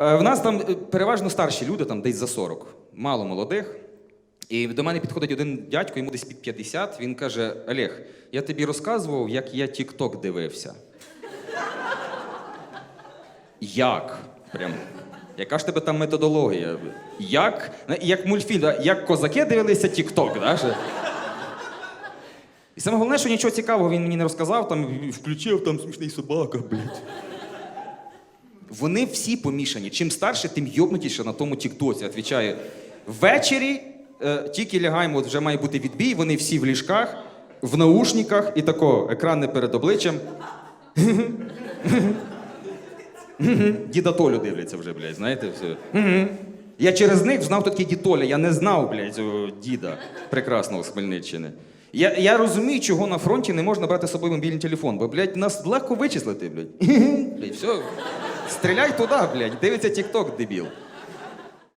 Е, В нас там е, переважно старші люди, там десь за 40, мало молодих. І до мене підходить один дядько, йому десь під 50. Він каже: Олег, я тобі розказував, як я TikTok дивився. Як? Прям. Яка ж тебе там методологія? Як? Як мультфільм, як козаки дивилися TikTok, да? І саме головне, що нічого цікавого він мені не розказав, там включив там смішний собака, блядь. Вони всі помішані. Чим старше, тим йобнутіше на тому тіктоці. Отвічаю. Ввечері е, тільки лягаємо, от вже має бути відбій, вони всі в ліжках, в наушниках і тако, екран не перед обличчям. Діда Толю дивляться вже, блядь, знаєте, все. Я через них знав, хто такий дід Толя. Я не знав, блядь, діда прекрасного з Хмельниччини. Я, я розумію, чого на фронті не можна брати з собою мобільний телефон, бо, блядь, нас легко вичислити, блядь. блядь, все. Стріляй туди, блядь, дивиться тік-ток, дебіл.